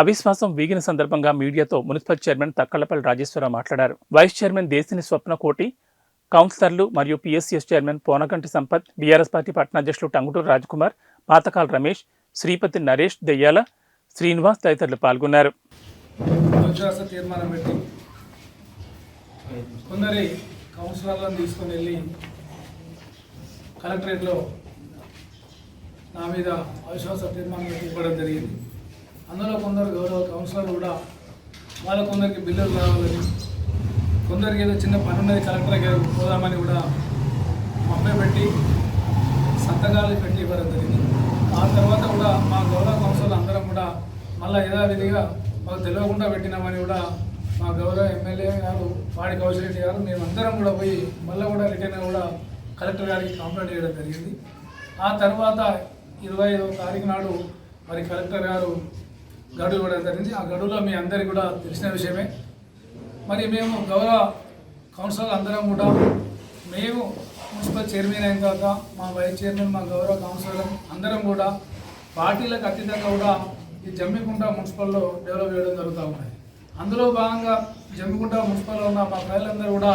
అవిశ్వాసం వీగిన సందర్భంగా మీడియాతో మున్సిపల్ చైర్మన్ తక్కళ్ళపల్లి రాజేశ్వరరావు మాట్లాడారు. వైస్ చైర్మన్ దేశిని స్వప్న కోటి కౌన్సిలర్లు మరియు PSCS chairman Ponaganti Sampath BRS party పట్టణాధ్యక్షులు Tanguturu Rajkumar Pathakala Ramesh Sripathi Naresh Deyyala Srinivas తదితరులు పాల్గొన్నారు. తీర్మానం పెట్టి కొందరి కౌన్సిలర్లను తీసుకొని వెళ్ళి కలెక్టరేట్లో నా మీద అవిశ్వాస తీర్మానం ఇవ్వడం జరిగింది. అందులో కొందరు గౌరవ కౌన్సిలర్లు కూడా వాళ్ళ కొందరికి బిల్లులు రావాలని కొందరికి ఏదో చిన్న పని ఉన్నది కలెక్టర్ గారు పోదామని కూడా మమ్మీ పెట్టి సంతకాలు పెట్టి ఇవ్వడం జరిగింది. ఆ తర్వాత కూడా మా గౌరవ కౌన్సిలర్ అందరం కూడా మళ్ళీ యథావిధిగా మాకు తెలియకుండా పెట్టినామని కూడా మా గౌరవ ఎమ్మెల్యే గారు వాడి కౌశరెడ్డి గారు మేము అందరం కూడా పోయి మళ్ళీ కూడా రిటర్న్ కూడా కలెక్టర్ గారికి కంప్లైంట్ చేయడం జరిగింది. ఆ తర్వాత ఇరవై ఐదవ తారీఖు నాడు మరి కలెక్టర్ గారు గడువు ఇవ్వడం జరిగింది. ఆ గడువులో మీ అందరికీ కూడా తెలిసిన విషయమే. మరి మేము గౌరవ కౌన్సిలర్ అందరం కూడా మేము మున్సిపల్ చైర్మన్ అయిన తర్వాత మా వైస్ చైర్మన్ మా గౌరవ కౌన్సిలర్ అందరం కూడా పార్టీలకు అతీతంగా కూడా ఈ జమ్మికుంట మున్సిపల్లో డెవలప్ చేయడం జరుగుతూ ఉన్నాయి అందులో భాగంగా జమ్మికుంట మున్సిపల్లో ఉన్న మా ప్రజలందరూ కూడా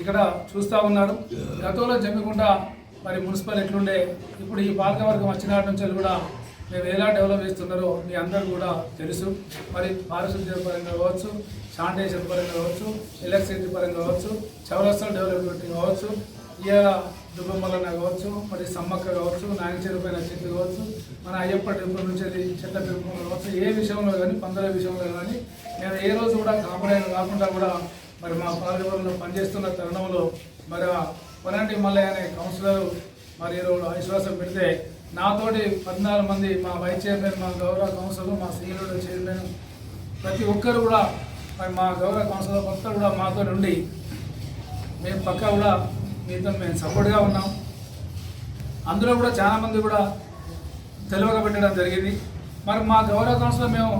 ఇక్కడ చూస్తూ ఉన్నారు. గతంలో జమ్మికుంట మరి మున్సిపల్ ఎట్లుండే ఇప్పుడు ఈ పాలకవర్గం వచ్చినాటి నుంచి కూడా మేము ఎలా డెవలప్ చేస్తున్నారో మీ అందరూ కూడా తెలుసు. మరి పారిశుద్ధ్య పరంగా కావచ్చు శానిటేషన్ పరంగా కావచ్చు ఎలక్ట్రిసిటీ పరంగా కావచ్చు చౌరస్తా డెవలప్మెంట్ కావచ్చు ఇవాళ దుబ్బమ్మలన్న కావచ్చు మరి సమ్మక్క కావచ్చు నాగచేరు పైన చెట్లు కావచ్చు మన అయ్యప్ప టెంపుల్ నుంచి చెట్ల టెంపుల్ కావచ్చు ఏ విషయంలో కానీ పందుల విషయంలో కానీ నేను ఏ రోజు కూడా కాంప్రమైజ్ కాకుండా కూడా మరి మా పాలకవర్గంలో పనిచేస్తున్న తరుణంలో మరి ఆ కొనంటి మల్లయ్య అనే కౌన్సిలర్ మరి ఈరోజు విశ్వాసం పెడితే నాతోటి పద్నాలుగు మంది మా వైస్ చైర్మన్ మా గౌరవ కౌన్సిల్ మా సీనియర్ చైర్మన్ ప్రతి ఒక్కరు కూడా మరి మా గౌరవ కౌన్సిల్ మొత్తం కూడా మాతో నుండి మేము పక్క కూడా మీతో మేము సపోర్ట్గా ఉన్నాం. అందులో కూడా చాలామంది కూడా తెలివగా పెట్టడం జరిగింది. మరి మా గౌరవ కౌన్సిల్ మేము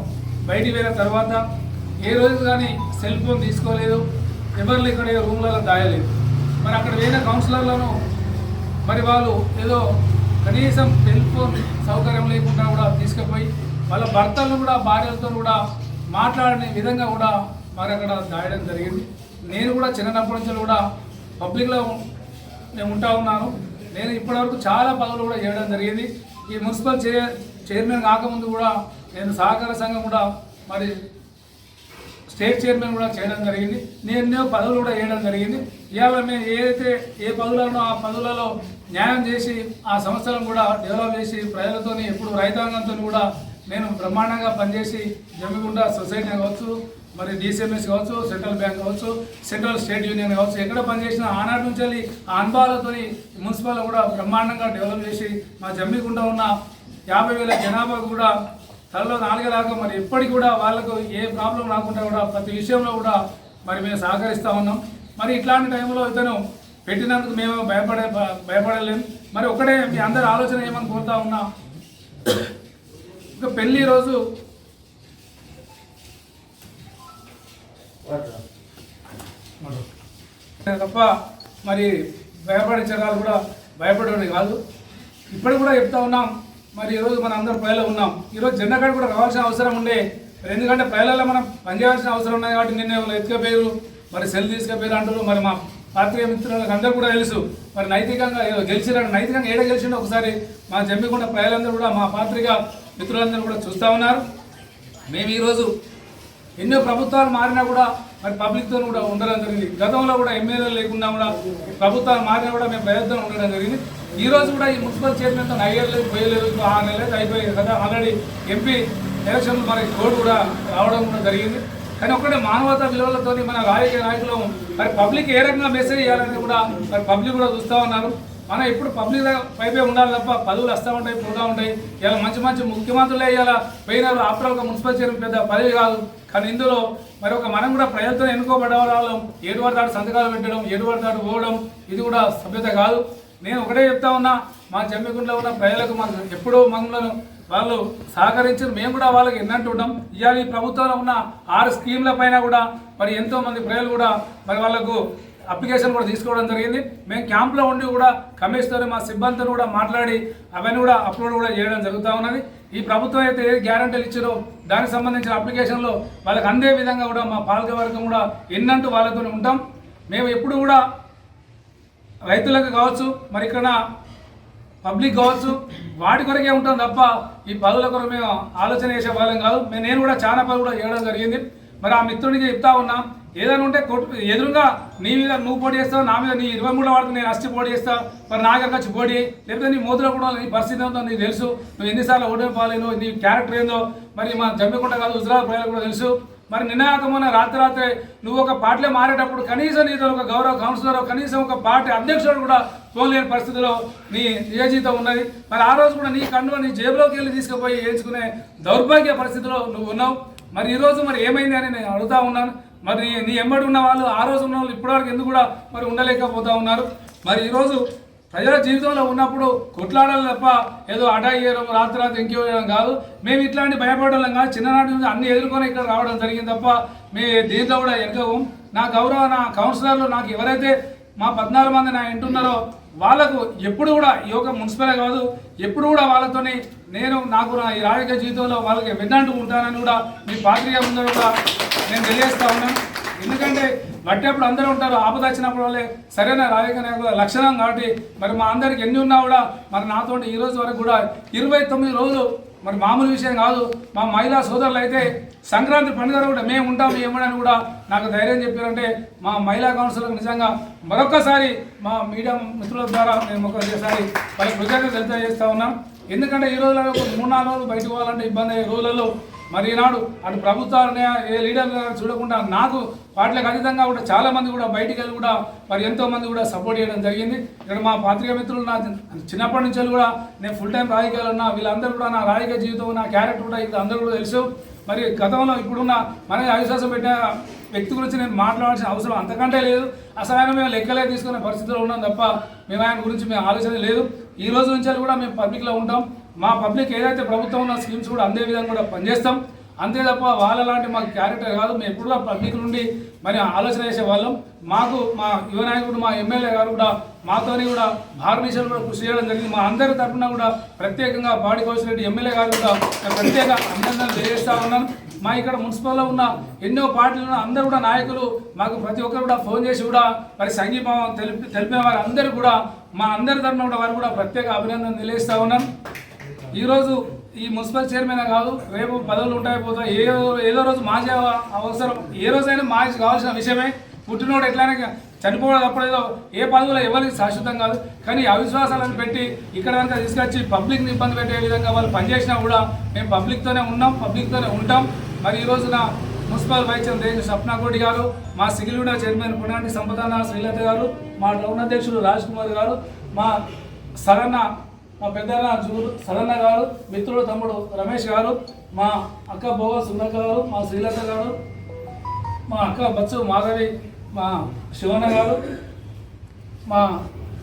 బయటికి వెళ్ళిన తర్వాత ఏ రోజు కానీ సెల్ ఫోన్ తీసుకోలేదు ఎవరు ఇక్కడ రూమ్లలో దాయలేదు. మరి అక్కడ వెళ్ళిన కౌన్సిలర్లను మరి వాళ్ళు ఏదో కనీసం టెలిఫోన్ సౌకర్యం లేకుండా కూడా తీసుకుపోయి వాళ్ళ భర్తలను కూడా భార్యలతో కూడా మాట్లాడని విధంగా కూడా మరి అక్కడ దాయడం జరిగింది. నేను కూడా చిన్నప్పటి నుంచి కూడా పబ్లిక్లో నేను ఉంటా ఉన్నాను. నేను ఇప్పటివరకు చాలా పదవులు కూడా చేయడం జరిగింది. ఈ మున్సిపల్ చైర్మన్ కాకముందు కూడా నేను సహకార సంఘం కూడా మరి స్టేట్ చైర్మన్ కూడా చేయడం జరిగింది. నేను పదవులు కూడా చేయడం జరిగింది. ఇవాళ మేము ఏదైతే ఏ పదవులను ఆ పదవులలో న్యాయం చేసి ఆ సంస్థలను కూడా డెవలప్ చేసి ప్రజలతోని ఎప్పుడు రైతాంగంతో కూడా నేను బ్రహ్మాండంగా పనిచేసి జమ్మిగుండ సొసైటీ కావచ్చు మరి డిసిఎంఎస్ కావచ్చు సెంట్రల్ బ్యాంక్ కావచ్చు సెంట్రల్ స్టేట్ యూనియన్ కావచ్చు ఎక్కడ పనిచేసిన ఆనాటి నుంచి వెళ్ళి ఆ అనుభవాలతో మున్సిపల్ కూడా బ్రహ్మాండంగా డెవలప్ చేసి మా జమ్మిగుండ ఉన్న యాభై వేల జనాభాకు కూడా తనలో నాలుగేలాగా మరి ఎప్పటికి కూడా వాళ్ళకు ఏ ప్రాబ్లం రాకుండా కూడా ప్రతి విషయంలో కూడా మరి మేము సహకరిస్తూ ఉన్నాం. మరి ఇట్లాంటి టైంలో ఇతను పెట్టినందుకు మేము భయపడే భయపడలేము మరి ఒకటే మీ అందరి ఆలోచన ఏమని కోరుతా ఉన్నా ఇక పెళ్ళి రోజు తప్ప మరి భయపడే జనాలు కూడా భయపడేది కాదు. ఇప్పటికి కూడా చెప్తా ఉన్నాం మరి ఈరోజు మనం అందరం ప్రజలు ఉన్నాం. ఈరోజు జెండా కార్డు కూడా రావాల్సిన అవసరం ఉండే. ఎందుకంటే ప్రజలలో మనం పనిచేయాల్సిన అవసరం ఉన్నది కాబట్టి నిన్న ఎవరు ఎత్తుకపోయారు. మరి సెల్ తీసుకపోయారు అంటారు. మరి మా పాత్రిక మిత్రులకు అందరూ కూడా తెలుసు. మరి నైతికంగా ఏదో నైతికంగా ఏడ గెలిచిండో ఒకసారి మా జమ్మికుంట ప్రజలందరూ కూడా మా పాత్రిక మిత్రులందరూ కూడా చూస్తూ ఉన్నారు. మేము ఈరోజు ఎన్నో ప్రభుత్వాలు మారినా కూడా మరి పబ్లిక్తో కూడా ఉండడం జరిగింది. గతంలో కూడా ఎమ్మెల్యేలు లేకుండా కూడా ప్రభుత్వాలు మారినా కూడా మేము ప్రయత్నం ఉండడం జరిగింది. ఈ రోజు కూడా ఈ మున్సిపల్ చైర్మన్తో అయ్యలేదు పోయలేదు ఇంకా ఆరు నెలలు అయిపోయింది కదా. ఆల్రెడీ ఎంపీ ఎలక్షన్లు మరి కోడ్ కూడా రావడం కూడా జరిగింది. కానీ ఒక్కటే మానవతా విలువలతో మన రాజకీయ నాయకులు మరి పబ్లిక్ ఏ రకంగా మెసేజ్ చేయాలని కూడా మరి పబ్లిక్ కూడా చూస్తూ ఉన్నారు. మనం ఇప్పుడు పబ్లిక్ పైపే ఉండాలి తప్ప పదవులు వస్తూ ఉంటాయి పోతూ ఉంటాయి. ఇలా మంచి మంచి ముఖ్యమంత్రులే ఇలా పోయినారు ఆఫ్టర్ ఒక మున్సిపల్ చైర్మన్ పెద్ద పదవి కాదు. కానీ ఇందులో మరి ఒక మనం కూడా ప్రజలతో ఎన్నుకోబడవడం ఏడువారి ఏడు సంతకాలు పెట్టడం ఏడు పడతాడు పోవడం ఇది కూడా సభ్యత కాదు. నేను ఒకటే చెప్తా ఉన్నా మా జమ్మిగుండలో ఉన్న ప్రజలకు మనం ఎప్పుడో మమ్మల్ని వాళ్ళు సహకరించారు. మేము కూడా వాళ్ళకి ఎన్నంటూ ఉంటాం ఇవాళ ఈ ప్రభుత్వంలో ఉన్న ఆరు స్కీమ్ల పైన కూడా మరి ఎంతో మంది ప్రజలు కూడా మరి వాళ్ళకు అప్లికేషన్ కూడా తీసుకోవడం జరిగింది. మేము క్యాంప్లో ఉండి కూడా కమిషనర్ మా సిబ్బందితో కూడా మాట్లాడి అవన్నీ కూడా అప్లోడ్ కూడా చేయడం జరుగుతూ ఉన్నది. ఈ ప్రభుత్వం అయితే ఏ గ్యారంటీలు ఇచ్చారో దానికి సంబంధించిన అప్లికేషన్లో వాళ్ళకి అందే విధంగా కూడా మా పాలకవర్గం కూడా ఎన్నంటూ వాళ్ళతో ఉంటాం. మేము ఎప్పుడు కూడా రైతులకు కావచ్చు మరి ఇక్కడ పబ్లిక్ కావచ్చు వాటి కొరకే ఉంటాం తప్ప ఈ పదవుల కొరకు మేము ఆలోచన చేసే వాళ్ళం కాదు. మేము నేను కూడా చాలా పనులు కూడా చేయడం జరిగింది. మరి ఆ మిత్రుడికి చెప్తా ఉన్నా ఏదైనా ఉంటే కొట్టు ఎదురుగా నీ మీద నువ్వు పోటీ చేస్తావు నా మీద నీ ఇరవై మూడు వాడికి నేను అస్తి పోటీ చేస్తా మరి నా ఖర్చు వచ్చి పోటీ లేకపోతే నీ మూతులో కూడా నీ పరిస్థితి ఏందో నీకు తెలుసు. నువ్వు ఎన్నిసార్లు ఓడిన పాలేను నీ క్యారెక్టర్ ఏందో మరి మా జమ్మికుంట కాదు హుజరాబాద్ ప్రజలకు కూడా తెలుసు. మరి నినాకమైన రాత్రి రాత్రి నువ్వు ఒక పార్టీలో మారేటప్పుడు కనీసం నీతో ఒక గౌరవ కౌన్సిలర్ కనీసం ఒక పార్టీ అధ్యక్షుడు కూడా పోలేని పరిస్థితిలో నీ నియోజితం ఉన్నది. మరి ఆ రోజు కూడా నీ కన్ను నీ జేబులోకి వెళ్ళి తీసుకుపోయి వేయించుకునే దౌర్భాగ్య పరిస్థితిలో నువ్వు ఉన్నావు. మరి ఈరోజు మరి ఏమైంది అని నేను అడుగుతా ఉన్నాను. మరి నీ- నీ ఎంబడి ఉన్న వాళ్ళు ఆ రోజు ఉన్న వాళ్ళు ఇప్పటివరకు ఎందుకు కూడా మరి ఉండలేకపోతా ఉన్నారు. మరి ఈరోజు ప్రజల జీవితంలో ఉన్నప్పుడు కొట్లాడాలి తప్ప ఏదో అటాక్ చేయడం రాత్రి రాత్రి ఇంకో చేయడం కాదు. మేము ఇట్లాంటి భయపడడం కాదు. చిన్ననాటి నుంచి అన్ని ఎదుర్కొని ఇక్కడ రావడం జరిగింది తప్ప మేము దీంట్లో కూడా ఎరగవు. నా గౌరవ నా కౌన్సిలర్లు నాకు ఎవరైతే మా పద్నాలుగు మంది నా ఇంటున్నారో వాళ్ళకు ఎప్పుడు కూడా ఈ యొక్క మున్సిపల్ కాదు ఎప్పుడు కూడా వాళ్ళతోని నేను నాకు నా ఈ రాజకీయ జీవితంలో వాళ్ళకి విన్నంటూ ఉంటానని కూడా మీ పాత్రిక ముందర కూడా నేను తెలియజేస్తా ఉన్నాను. ఎందుకంటే పట్టేప్పుడు అందరూ ఉంటారు ఆపద వచ్చినప్పుడు వాళ్ళే సరైన రాజకీయ లక్షణం కాబట్టి మరి మా అందరికి ఎన్ని ఉన్నా కూడా మరి నాతో ఈ రోజు వరకు కూడా ఇరవై తొమ్మిది రోజులు మరి మామూలు విషయం కాదు. మా మహిళా సోదరులు అయితే సంక్రాంతి పండుగ కూడా మేము ఉంటాం ఏమని కూడా నాకు ధైర్యం చెప్పారంటే మా మహిళా కౌన్సిలర్కి నిజంగా మరొకసారి మా మీడియా మిత్రుల ద్వారా మేము ఒకసారి వాళ్ళ కృతజ్ఞత చేస్తూ ఉన్నాం ఎందుకంటే ఈ రోజులలో మూడు నాలుగు రోజులు బయటకు పోవాలంటే ఇబ్బంది అయ్యే రోజులలో మరి ఈనాడు అటు ప్రభుత్వాన్ని ఏ లీడర్ చూడకుండా నాకు వాటికి అతీతంగా కూడా చాలా మంది కూడా బయటికి వెళ్ళి కూడా మరి ఎంతో మంది కూడా సపోర్ట్ చేయడం జరిగింది. ఇక్కడ మా పాత్రిక మిత్రులు నా చిన్నప్పటి నుంచి కూడా నేను ఫుల్ టైం రాజకీయాలు ఉన్నా వీళ్ళందరూ కూడా నా రాజకీయ జీవితం నా క్యారెక్టర్ కూడా ఇది అందరూ కూడా తెలుసు. మరి గతంలో ఇప్పుడున్న మన అవిశ్వాసం పెట్టిన వ్యక్తి గురించి నేను మాట్లాడాల్సిన అవసరం అంతకంటే లేదు. అసలు ఆయన మేము లెక్కలే తీసుకునే పరిస్థితిలో ఉన్నాం తప్ప మేము ఆయన గురించి మేము ఆలోచన లేదు. ఈ రోజు నుంచి కూడా మేము పబ్లిక్లో ఉంటాం. మా పబ్లిక్ ఏదైతే ప్రభుత్వం ఉన్న స్కీమ్స్ కూడా అందే విధంగా కూడా పనిచేస్తాం. అంతే తప్ప వాళ్ళ లాంటి మాకు క్యారెక్టర్ కాదు. మేము ఎప్పుడు పబ్లిక్ నుండి మరి ఆలోచన చేసే వాళ్ళం మాకు మా యువ నాయకుడు మా ఎమ్మెల్యే గారు కూడా మాతోని కూడా భారతదేశంలో కూడా కృషి చేయడం జరిగింది. మా అందరి తరఫున కూడా ప్రత్యేకంగా బాడి కౌశల్ రెడ్డి ఎమ్మెల్యే గారు కూడా ప్రత్యేక అభినందనలు తెలియజేస్తా ఉన్నాను. మా ఇక్కడ మున్సిపల్లో ఉన్న ఎన్నో పార్టీలు ఉన్న అందరూ కూడా నాయకులు మాకు ప్రతి ఒక్కరు కూడా ఫోన్ చేసి కూడా మరి సంఘీభావం తెలిపి తెలిపిన వారు అందరూ కూడా మా అందరి తరఫున కూడా వారు కూడా ప్రత్యేక అభినందన తెలియజేస్తా ఉన్నాను. ఈరోజు ఈ మున్సిపల్ చైర్మన్ కాదు రేపు పదవులు ఉంటాయి పోతాయి. ఏ ఏదో రోజు మాజీ అవసరం. ఏ రోజైనా మాజీ కావాల్సిన విషయమే. పుట్టినోడు ఎట్లయినా చనిపోవడం అప్పుడేదో ఏ పదవులు ఎవరికి శాశ్వతం కాదు. కానీ అవిశ్వాసాలను పెట్టి ఇక్కడ కనుక తీసుకొచ్చి పబ్లిక్ని ఇబ్బంది పెట్టే విధంగా వాళ్ళు పనిచేసినా కూడా మేము పబ్లిక్తోనే ఉన్నాం పబ్లిక్తోనే ఉంటాం. మరి ఈ రోజున మున్సిపల్ వైస్ చైర్మన్ దేశ స్వప్నకోటి గారు మా సిగిలిగూడ చైర్మన్ పునాటి సంపదాన శ్రీలత గారు మా టౌన్ అధ్యక్షుడు రాజ్ కుమార్ గారు మా సరణ మా పెద్దన్న జూరు సరన్న గారు మిత్రుడు తమ్ముడు రమేష్ గారు మా అక్క బోవ సున్నక్క గారు మా శ్రీలత గారు మా అక్క బచ్చు మాధవి మా శివన్న గారు మా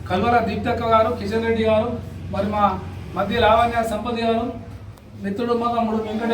కల్వర దీప్తక్క గారు కిషన్ రెడ్డి గారు మరి మా మధ్య లావణ్య సంపతి గారు మిత్రుడు మా తమ్ముడు వెంకటే